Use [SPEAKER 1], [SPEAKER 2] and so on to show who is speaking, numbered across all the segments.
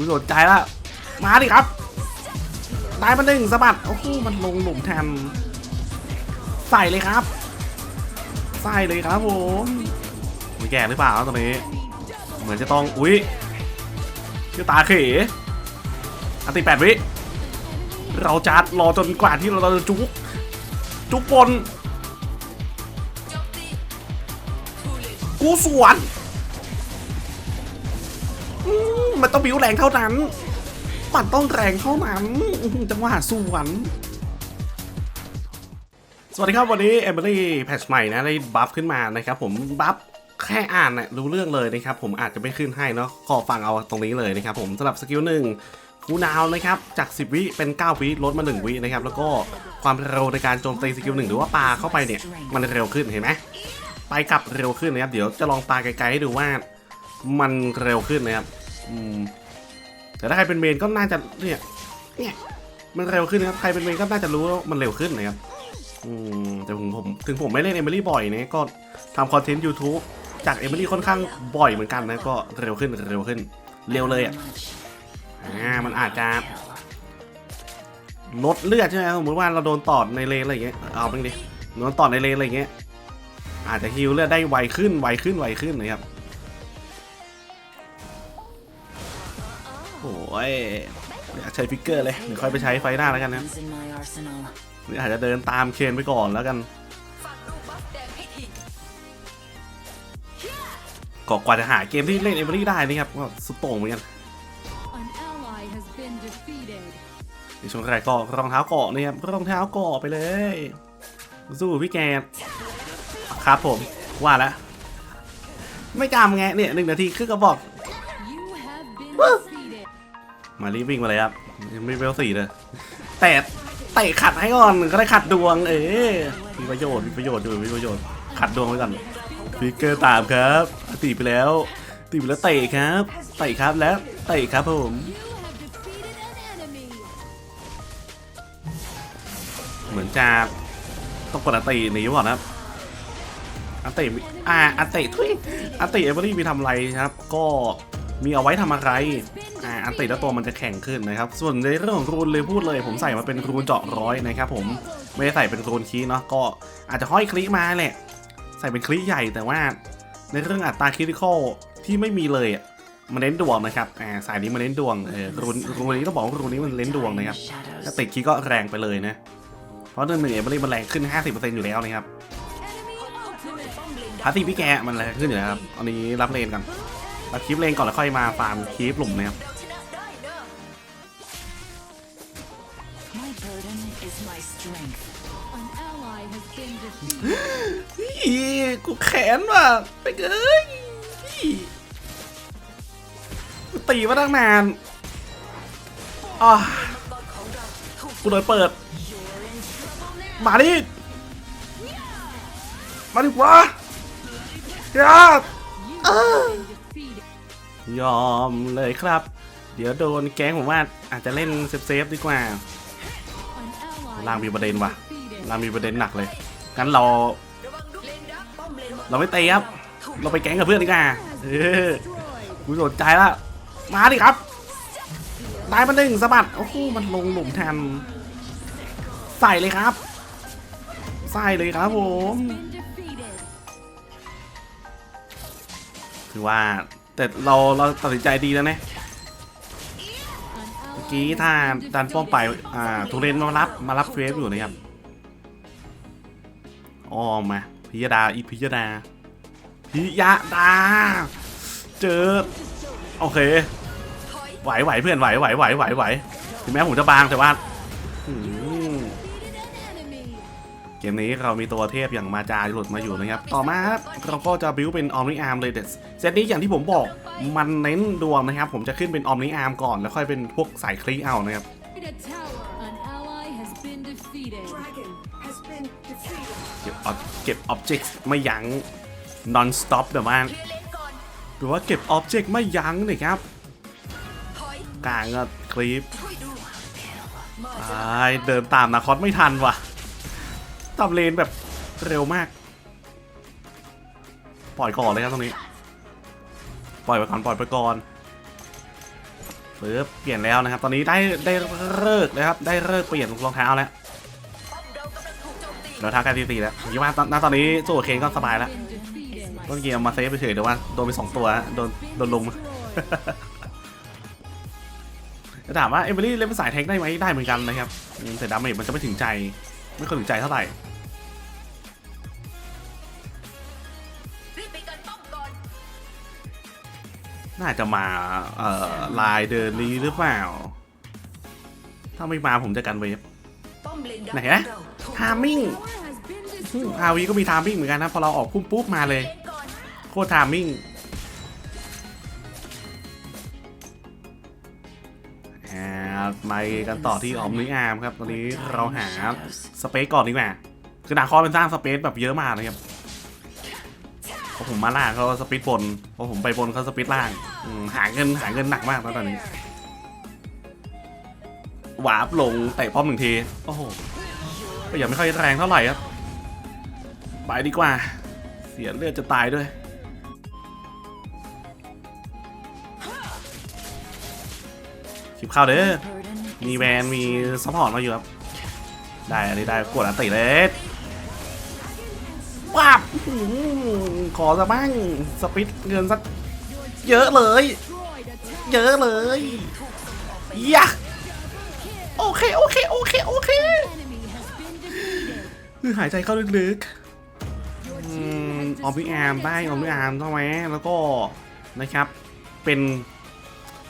[SPEAKER 1] กูสนใจละมาดิครับได้มาหนึ่งสะบัดโอ้โหมันลงหลุมแทนใส่เลยครับใส่เลยครับผมมีแก่หรือเปล่าตอนนี้ เหมือนจะต้องอุ๊ยชื่อตาเขอันติแปดวิเราจัดรอจนกว่าที่เราจะจุกจุกบนกูสวน มันต้องบิวแรงเท่านั้น มันต้องแรงเท่านั้น จังหวะสวนสวัสดีครับ วันนี้เอมิลี่แพทชใหม่นะได้บัฟขึ้นมานะครับผมบัฟแค่อ่านนะรู้เรื่องเลยนะครับผมอาจจะไม่ขึ้นให้เนาะก็ฟังเอาตรงนี้เลยนะครับผมสำหรับสกิลหนึ่งคูลดาวนะครับจาก 10 วิเป็น 9 วิลดมา 1 วินะครับแล้วก็ความเร็วในการโจมตีสกิลหนึ่งหรือว่าปาเข้าไปเนี่ยมันเร็วขึ้นเห็นไหมไปกลับเร็วขึ้นนะครับเดี๋ยวจะลองปาไกลๆให้ดูว่ามันเร็วขึ้นนะครับ อืมแต่ถ้าใครเป็นเมนก็น่าจะเนี่ยเนี่ยมันเร็วขึ้นนะครับใครเป็นเมนก็น่าจะรู้ว่ามันเร็วขึ้นนะครับอืมแต่ผมผมถึงผมไม่เล่นเอมิลี่บ่อยนะก็ทำคอนเทนต์ YouTube จากเอมิลี่ค่อนข้างบ่อยเหมือนกันนะก็เร็วขึ้นเร็วขึ้น เร็วเลยอะอ่ามันอาจจะลดเลือดใช่ไหมสมมติว่าเราโดนตอดในเลนอะไรอย่างเงี้ยเอาไปดิโดนตอดในเลนอะไรอย่างเงี้ยอาจจะฮิลเลือดได้ไวขึ้นไวขึ้นไวขึ้นนะครับ โอ้ยอยากใช้ฟิกเกอร์เลยเดี๋ยวค่อยไปใช้ไฟหน้าแล้วกันนะ
[SPEAKER 2] in my arsenal.
[SPEAKER 1] นี่อาจจะเดินตามเคนไปก่อนแล้วกันก็กว่าจะหาเกมที่เล่นเอเวอรี่ได้นี่ครับก็สุดโต่งเหมือนกัน
[SPEAKER 3] An ally has been defeated.
[SPEAKER 1] ในช่วงแรกก็รองเท้าเกาะนี่ครับรองเท้าเกาะไปเลย สู้พี่แกครับผมว่าแล้วไม่จำไงเนี่ยหนึ่งนาทีครึ่งก็บอก มารีบวิ่งมาเลยครับยังไม่เวลสี่เลยแต่เตะขัดให้ก่อนก็ได้ขัดดวง เออมีประโยชน์มีประโยชน์อยู่มีประโยชน์ขัดดวงไว้ก่อนฟิกเกอร์ตามครับตีไปแล้วตีไปแล้วเตะครับเตะครับแล้วเตะครับผมเหมือนจะต้องกดอัติหนีก่อนนะครับอัติมีอ่าอัติทุยอัติเอเวอรี่มีทำอะไรครับ ก็มีเอาไว้ทำอะไร อ่าอันติแล้วตัวมันจะแข็งขึ้นนะครับ ส่วนในเรื่องของรูนเลยพูดเลย ผมใส่มาเป็นรูนเจาะร้อยนะครับผมไม่ได้ใส่เป็นรูนคีเนาะก็อาจจะห้อยคลิมาแหละใส่เป็นคลิใหญ่แต่ว่า ในเรื่องอัตราคริติคอลที่ไม่มีเลยอะมันเน้นดวงนะครับอ่าสายนี้มันเน้นดวงเออรูนรูนนี้ต้องบอกว่ารูนนี้มันเน้นดวงนะครับถ้าติดคีก็แรงไปเลยนะเพราะเดือนหนึ่งเอเบอรี่มันแรงขึ้น 50%อยู่แล้วนะครับพาร์ตี้พี่แกมันแรงขึ้นอยู่แล้วครับอันนี้รับเลนกันรับคลิปเลนก่อนแล้วค่อยมาฟาร์มคลิปหลุมนะครับ
[SPEAKER 2] My burden is my strength.
[SPEAKER 3] An ally has been defeated.
[SPEAKER 1] อีกูแขนว่ะไปเอ้ยอีกูตีมาตั้งนานอะกูเลยเปิด มาดิ มาดิวะยา
[SPEAKER 3] You have been defeated.
[SPEAKER 1] ยอมเลยครับ เดี๋ยวโดนแก๊งผมว่าอาจจะเล่นเซฟๆดีกว่า
[SPEAKER 3] An ally
[SPEAKER 1] ล่างมีประเด็นว่ะล่างมีประเด็นหนักเลยงั้นเรา เราไม่เตีครับ เราไปแก๊งกับเพื่อนดีกว่าเออกูสนใจละมาดิครับได้มาหนึ่งสะบัดโอ้โหมันลงหลุมแทนใส่เลยครับใส่เลยครับผมถือว่าแต่เราเราตัดสินใจดีแล้วนะ กี้ถ้าดันป้อมไปอ่าทุเรนมารับมารับเฟสอยู่นะครับอ้อมมาพิยดาอีพิยดาพิยดา เจอโอเคไหวไหวเพื่อนไหวไหวไหวไหวไหวถึงแม้ผมจะบางแต่ว่า เกมนี้เรามีตัวเทพอย่างมาจาหลุดมาอยู่นะครับ ต่อมาครับเราก็จะบิวเป็นออมนิอาร์มเลยเด็ดเซตนี้อย่างที่ผมบอกมันเน้นดวงนะครับ ผมจะขึ้นเป็นออมนิอาร์มก่อน แล้วค่อยเป็นพวกสายคลีเอานะครับเก็บเก็บอ็อบเจกต์ไม่ยั้ง non stop แบบว่าหรือว่าเก็บอ็อบเจกต์ไม่ยั้งเลยครับกลางก็คลิปตายเดินตามนาคอสไม่ทันว่ะ ตามเลนแบบเร็วมาก ปล่อยก่อนเลยครับตรงนี้ ปล่อยไปก่อนปล่อยไปก่อนปึ๊บเปลี่ยนแล้วนะครับ ตอนนี้ได้ได้เลิกนะครับ ได้เลิกเปลี่ยนรองเท้าแล้วรองเท้าการตีตีแล้วผมคิดว่าตอนณตอนนี้สู้เคนก็สบายแล้วต้นเกมเอามาเซฟไปเฉยแต่ว่าโดนไปสองตัวโดนโดนลุมจะถามว่าเอเวอรี่เล่นเป็นสายแทงค์ได้ไหมได้เหมือนกันนะครับแต่ดาเมจมันจะไม่ถึงใจ ไม่ค่อยถึงใจเท่าไหร่
[SPEAKER 4] น่า
[SPEAKER 1] จะมาเอ่อลายเดินนี้หรือเปล่า ถ้าไม่มาผมจะกันเวฟ
[SPEAKER 4] ป้อมเลนดัก
[SPEAKER 1] ไหนนะ
[SPEAKER 4] เราถูก
[SPEAKER 1] ทามมิ่ง
[SPEAKER 3] Tower has been destroyed.
[SPEAKER 1] อาวีก็มีทามมิ่งเหมือนกันนะพอเราออกพุ่มปุ๊บมาเลย
[SPEAKER 4] เลนก่อน
[SPEAKER 1] โคตรทามมิ่งอ่าไปกันต่อที่ออมนิอาร์มครับ ตอนนี้เราหาสเปซก่อนดีกว่าคือนาคอเป็นสร้างสเปซแบบเยอะมากนะครับพอผมมาล่างเขาสปีดบนพอผมไปบนเขาสปีดล่าง อืมหาเงินหาเงินหนักมากแล้วตอนนี้หวาบลงเตะป้อมหนึ่งทีโอ้โหก็ยังไม่ค่อยแรงเท่าไหร่ครับไปดีกว่า เสียเลือดจะตายด้วยคลิปเข้าเด้อมีแวนมีซัพพอร์ตมาอยู่ครับ ได้อันนี้ได้กดอันติเลยว้าบขอสักบ้างสปิดเงินสัก เยอะเลย เยอะเลยยะโอเค โอเค โอเค โอเคคือหายใจเข้าลึกๆอืมออมพิอาร์มได้ออมพิอาร์มใช่ไหมแล้วก็นะครับ เป็น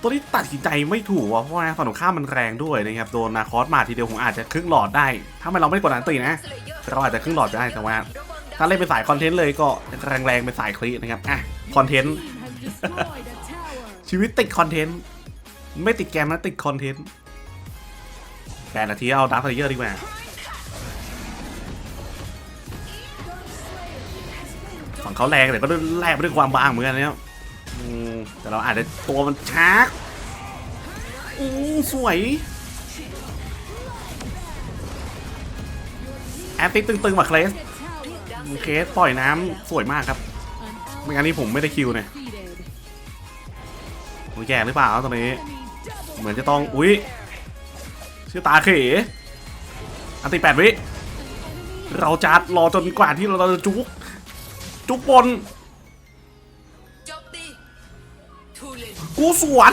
[SPEAKER 1] ตัวที่ตัดสินใจไม่ถูกว่ะเพราะว่าฝั่งตรงข้ามมันแรงด้วยนะครับโดนนาคอสมาทีเดียวผมอาจจะครึ่งหลอดได้ ถ้าไม่เราไม่ได้กดอันตีนะ
[SPEAKER 4] เรา
[SPEAKER 1] อาจจะครึ่งหลอดได้แต่ว่าถ้าเล่นเป็นสายคอนเทนต์เลยก็แรงๆเป็นสายคลีนะครับอะคอนเทนต์ ชีวิตติดคอนเทนต์ ไม่ติดแกมนะติดคอนเทนต์แปดนาทีเอาดักเพลเยอร์ดีกว่าฝั่งเขาแรงแต่ก็แลกไปด้วยความบางเหมือนกันนะครับแต่เราอาจจะตัวมันช้าอือสวยแอตติกตึงๆว่ะเคลสเคสปล่อยน้ำสวยมากครับ ไม่งั้นนี่ผมไม่ได้คิวเนี่ย มแก่หรือเปล่าตอนนี้ เหมือนจะต้อง อุ๊ยชื่อตาเขอันติแปดวิ เราจัดรอจนกว่าที่เราจะจุก จุกบนกูสวน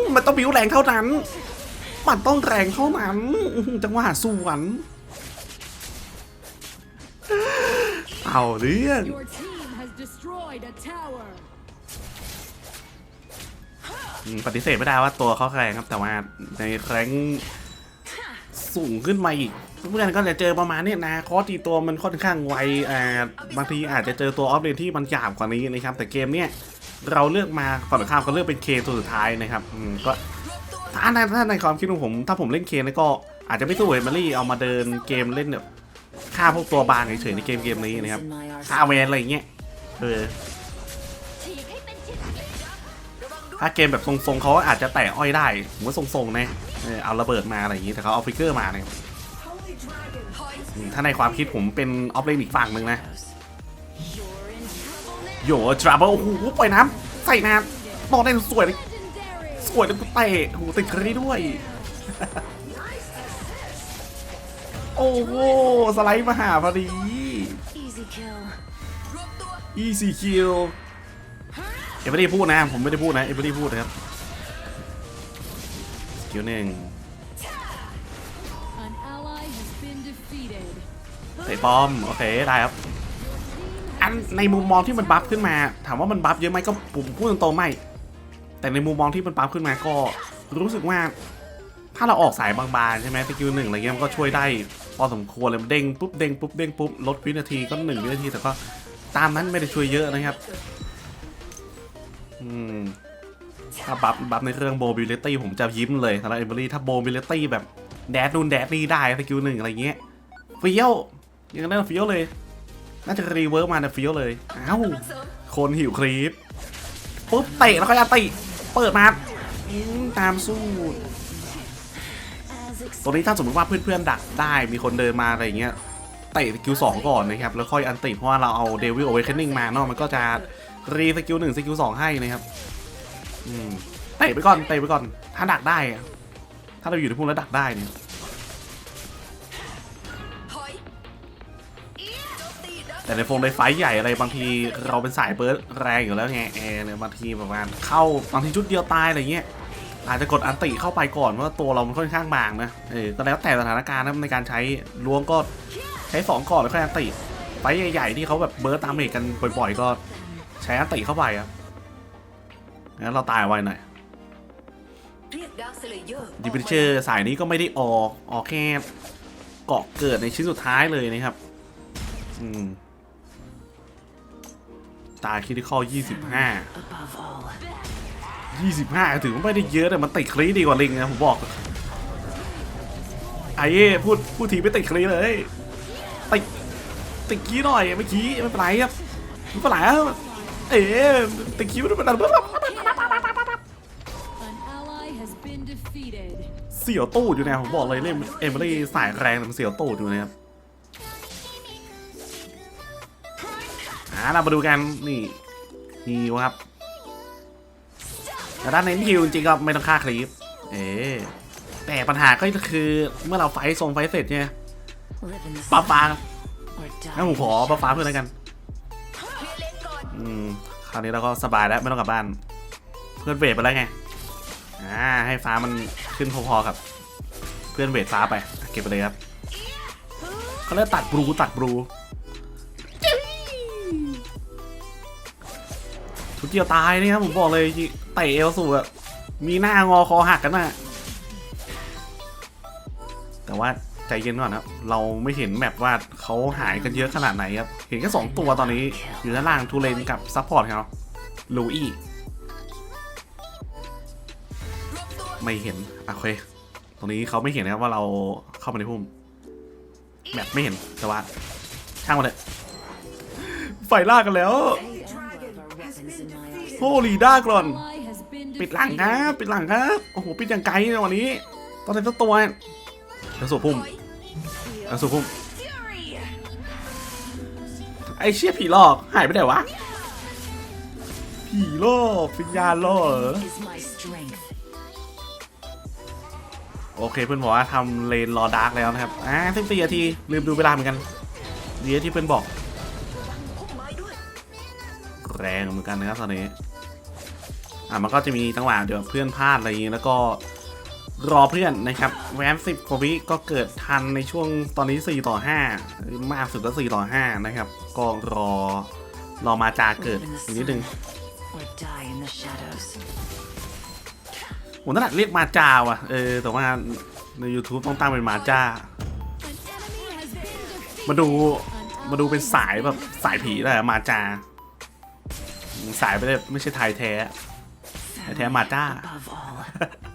[SPEAKER 1] มมันต้องบิวแรงเท่านั้น มันต้องแรงเท่านั้น จังหวะสวน เอาเรื่อง ปฏิเสธไม่ได้ว่าตัวเขาแรงครับ แต่ว่าในแรงสูงขึ้นมาอีก เพื่อนก็จะเจอประมาณนี้นะคอตีตัวมันค่อนข้างไวอ่าบางทีอาจจะเจอตัวออฟเลนที่มันหยาบกว่านี้นะครับ แต่เกมเนี้ยเราเลือกมาฝั่งตรงข้ามเขาเลือกเป็นเคตัวสุดท้ายนะครับก็ถ้าในถ้าในความคิดของผม ถ้าผมเล่นเคนก็อาจจะไม่สู้เอมิลี่เอามาเดินเกมเล่นแบบฆ่าพวกตัวบางเฉยๆในเกมเกมนี้นะครับฆ่าเวนอะไรอย่างเงี้ยเออ ถ้าเกมแบบทรงๆเขาอาจจะแตะอ้อยได้ผมว่าทรงๆนะเออเอาระเบิดมาอะไรอย่างงี้แต่เขาเอาฟิกเกอร์มาเนี่ย
[SPEAKER 5] Holy Dragon.
[SPEAKER 4] ถอย
[SPEAKER 1] อืมถ้าในความคิดผมเป็นออฟเลนอีกฝั่งหนึ่งนะ
[SPEAKER 2] You're in trouble now.
[SPEAKER 1] โยทราเบิลโอ้โหปล่อยน้ำใส่น้ำนอนได้สวยเลย
[SPEAKER 3] Legendary.
[SPEAKER 1] สวยเลยกูเตะโอ้โหติดครีด้วย โอ้โหสไลด์มาหาพอดี
[SPEAKER 2] Easy kill.
[SPEAKER 1] เอเวอรี่พูดนะผมไม่ได้พูดนะเอเวอรี่พูดนะครับสกิลหนึ่ง
[SPEAKER 3] An ally has been defeated.
[SPEAKER 1] เตะป้อมโอเคได้ครับอันในมุมมองที่มันบัฟขึ้นมา ถามว่ามันบัฟเยอะไหมก็ผมพูดตรงๆไม่แต่ในมุมมองที่มันบัฟขึ้นมาก็รู้สึกว่าถ้าเราออกสายบางๆใช่ไหมสกิลหนึ่งอะไรเงี้ยมันก็ช่วยได้พอสมควรเลยมันเด้งปุ๊บเด้งปุ๊บเด้งปุ๊บลดวินาทีก็หนึ่งวินาทีแต่ก็ตามนั้นไม่ได้ช่วยเยอะนะครับ อืมถ้าบัฟบัฟในเรื่องโบบิลิตี้ผมจะยิ้มเลยสำหรับเอเบอรี่ถ้าโบบิลิตี้แบบแดดนู่นแดดนี่ได้สกิลหนึ่งอะไรเงี้ยเฟี้ยวยังนั้เฟี้ยวเลย น่าจะรีเวิร์กมาแต่เฟี้ยวเลยอ้าวคนหิวคลิปปุ๊บเตะแล้วก็ยัดติเปิดมาตามสู้ตัวนี้ถ้าสมมติว่าเพื่อนๆดักได้มีคนเดินมาอะไรเงี้ยเตะสกิลสองก่อนนะครับแล้วค่อยอันติเพราะว่าเราเอาเดวิลโอเวคเคน n ิ n งมาเนาะมันก็จะ รีสกิลหนึ่งสกิลสองให้นะครับอืมเตะไปก่อนเตะไปก่อน ถ้าดักได้ ถ้าเราอยู่ในพุ่มแล้วดักได้เนี่ยแต่ในฟงในไฟใหญ่อะไรบางทีเราเป็นสายเบิร์ดแรงอยู่แล้วไงแอร์เนี่ยบางทีแบบว่าเข้าบางทีชุดเดียวตายอะไรเงี้ยอาจจะกดอันติเข้าไปก่อนเพราะว่าตัวเรามันค่อนข้างบางนะเออก็แล้วแต่สถานการณ์นะในการใช้ล้วงก็ใช้สองก่อนแล้วค่อยอันติไฟใหญ่ๆที่เขาแบบเบิร์ดตามเมจกันบ่อย ๆ ก็ ช้อันติเข้าไปอะงั้นเราตายไวหน่อย
[SPEAKER 4] เรียกดักสเลเยอร์
[SPEAKER 1] ดิพิเชอร์สายนี้ก็ไม่ได้ออกออกแค่เกาะเกิดในชิ้นสุดท้ายเลยนะครับ อืม ตายคิดที่ข้อ25
[SPEAKER 2] Above all.
[SPEAKER 1] 25 ถือว่าไม่ได้เยอะแต่มันติดคลีดีกว่าลิงนะผมบอกไอ้เอ้พูดพูดทีไม่ติดคลีเลยติดติดกี้หน่อยเมื่อกี้ไม่เป็นไรครับไม่เป็นไรครับ เอ๊ะติดกี้ไม่เป็นไรเสียวตูดอยู่นะผมบอกเลยเล่นเอมิลี่สายแรงมันเสียวตูดอยู่นะครับอ่าเรามาดูกันนี่ฮิวครับแต่ด้านเน้นฮิวจริงก็ไม่ต้องฆ่าคลิปเอ๊แต่ปัญหาก็คือเมื่อเราไฟท์ทรงไฟเสร็จเนี่ยป้า
[SPEAKER 2] sun
[SPEAKER 1] ฟ้า
[SPEAKER 2] or die.
[SPEAKER 1] งั้นผมขอป้าฟ้าเพื่อนแล้วกัน
[SPEAKER 4] อื
[SPEAKER 1] มคราวนี้เราก็สบายแล้วไม่ต้องกลับบ้าน เพื่อนเวทไปแล้วไงอ่าให้ฟ้ามันขึ้นพอๆกับ เพื่อนเวทฟ้าไปเก็บไปเลยครับเขาเรียกตัดบลูตัดบลูทุกเดียวตายนะครับผมบอกเลยเตะเอลสูอะมีหน้างอคอหักกันน่ะแต่ว่า ใจเย็นก่อนนะครับ เราไม่เห็นแมปว่าเขาหายกันเยอะขนาดไหนครับ เห็นแค่สองตัวตอนนี้ อยู่ด้านล่างทูเลนกับซัพพอร์ตเขาลูอี้ไม่เห็นโอเค ตรงนี้เขาไม่เห็นนะครับว่าเราเข้ามาในพุ่มแมปไม่เห็นแต่ว่าช่างมันเลยไฟล่ากันแล้วโฮลีด้ากรอน ปิดหลังครับ ปิดหลังครับ โอ้โห ปิดอย่างไกลในวันนี้ ตอนนี้ตัวตัวแล้วสู่พุ่ม
[SPEAKER 4] อย
[SPEAKER 1] แล้วสู่พุ่มไอเชี่ยผีหลอกหายไปไหนวะ ผีหลอกวิญญาณหลอกเหรอโอเคเพื่อนบอกว่าทำเลนรอดาร์กแล้วนะครับ อ่าสิบสี่นาที ลืมดูเวลาเหมือนกัน เดี๋ยวที่เพื่อนบอก แรงเหมือนกันนะครับตอนนี้ อะมันก็จะมีจังหวะเดี๋ยวเพื่อนพลาดอะไรอย่างงี้แล้วก็ รอเพื่อนนะครับ แวนสิบกว่าวิก็เกิดทันในช่วงตอนนี้ 4 ต่อ 5 มากสุดก็ 4 ต่อ 5 นะครับ ก็รอรอมาจาเกิดอีกนิดนึง
[SPEAKER 2] sun or die in the shadows.
[SPEAKER 1] ผมถนัดเรียกมาจาว่ะ เออ แต่ว่าใน YouTube ต้องตั้งเป็นมาจา มาดูมาดูเป็นสายแบบสายผีเลยมาจา สายไปเลยไม่ใช่ไทยแท้
[SPEAKER 2] Family
[SPEAKER 1] Thế mà ta.
[SPEAKER 2] Above all.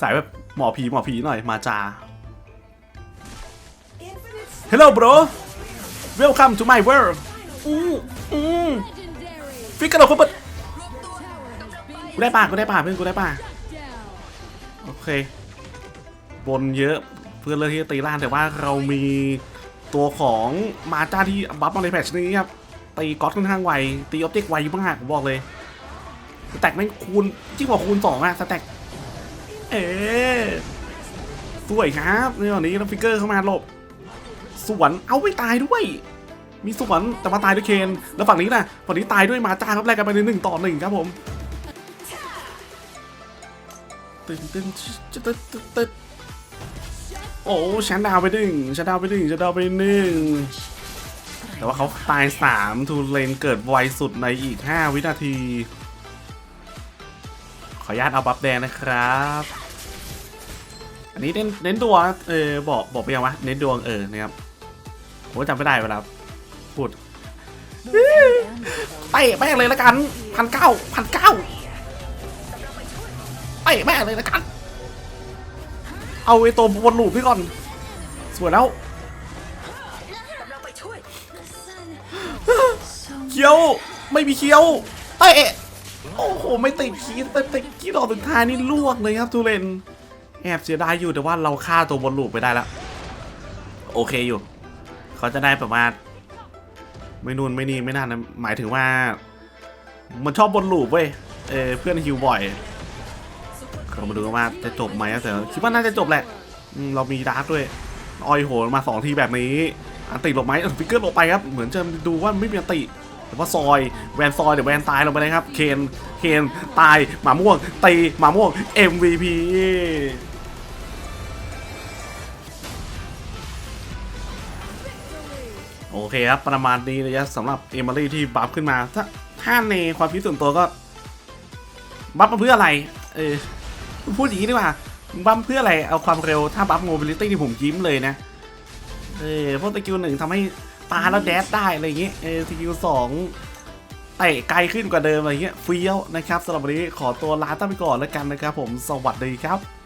[SPEAKER 1] สายแบบหมอผีหมอผีหน่อยมาจา Hello bro Welcome to my world อืมอืมฟิกกระโดดเข้าไป
[SPEAKER 3] Tower has been
[SPEAKER 1] กูได้ป่ะกูได้ป่ะเพื่อนกูได้ป่ะ
[SPEAKER 3] down.
[SPEAKER 1] โอเค บนเยอะเพื่อนเลือกที่จะตีล่างแต่ว่าเรามีตัวของมาจ้าที่บัฟมาในแพทช์นี้ครับตีก๊อตค่อนข้างไวตีออบเจกต์ไวมากผมบอกเลยสแต็กไม่งคูณยิ่งกว่าคูณสองอะสแต็ก เอ๊ะสวยครับในวันนี้แล้วฟิกเกอร์เข้ามาหลบ สวนเอาไม่ตายด้วย มีสวนแต่มาตายด้วยเคนแล้วฝั่งนี้นะฝั่งนี้ตายด้วยมาจ้าครับแลกกันไปในหนึ่งต่อหนึ่งครับผมตึงตึงตึ๊ดตึ๊ดตึ๊ดโอ้ฉันดาวไปหนึ่งฉันดาวไปหนึ่งฉันดาวไปหนึ่งแต่ว่าเขาตายสามทูเลนเกิดไวสุดในอีก5วินาที ขออนุญาตเอาบัฟแดงนะครับ อันนี้เน้นเน้นดวงเออบอกบอกไปยังวะเน้นดวงเออนะครับผมจำไม่ได้เวลาพูดไปแม่งเลยละกันพันเก้าพันเก้าไปแม่งเลยละกัน เอาไอ้ตัวบนลูปนี่ก่อน สวยแล้วเคี้ยวไม่มีเคี้ยวเตะโอ้โห ไม่ติดคีย์แต่ติดคีย์ดอกสุดท้ายนี่ลวกเลยครับทูเรน แอบเสียดายอยู่แต่ว่าเราฆ่าตัวบนลูปไปได้แล้ว โอเคอยู่ เขาจะได้แบบว่าไม่นู่นไม่นี่ไม่นั่นนะหมายถึงว่า มันชอบบนลูปเว้ยเออเพื่อนฮิวบ่อยเรามาดูกันว่าจะจบไหมแต่คิดว่าน่าจะจบแหละเรามีดาร์กด้วยออยโหนมาสองทีแบบนี้อันติหลบไหมฟิกเกอร์หลบไปครับ เหมือนจะดูว่าไม่มีอันติแต่ว่าซอยแวนซอยเดี๋ยวแวนตายลงไปเลยครับ เคนเคนตายหมาม่วงตีหมาม่วง MVP โอเคครับประมาณนี้นะยะสำหรับเอมิลี่ที่บัฟขึ้นมา ถ้าถ้าในความคิดส่วนตัวก็ บัฟมาเพื่ออะไร เออพูดอย่างนี้ดีกว่าบัฟเพื่ออะไรเอาความเร็วถ้าบัฟโมบิลิตี้ที่ผมยิ้มเลยนะ เออพราะสกิลหนึ่งทำให้ปาแล้วแดดได้อะไรอย่างเงี้ยเออสกิลสองเตะไกลขึ้นกว่าเดิมอะไรเงี้ยเฟี้ยวนะครับสำหรับวันนี้ขอตัวลาตั้งไปก่อนแล้วกันนะครับผมสวัสดีครับ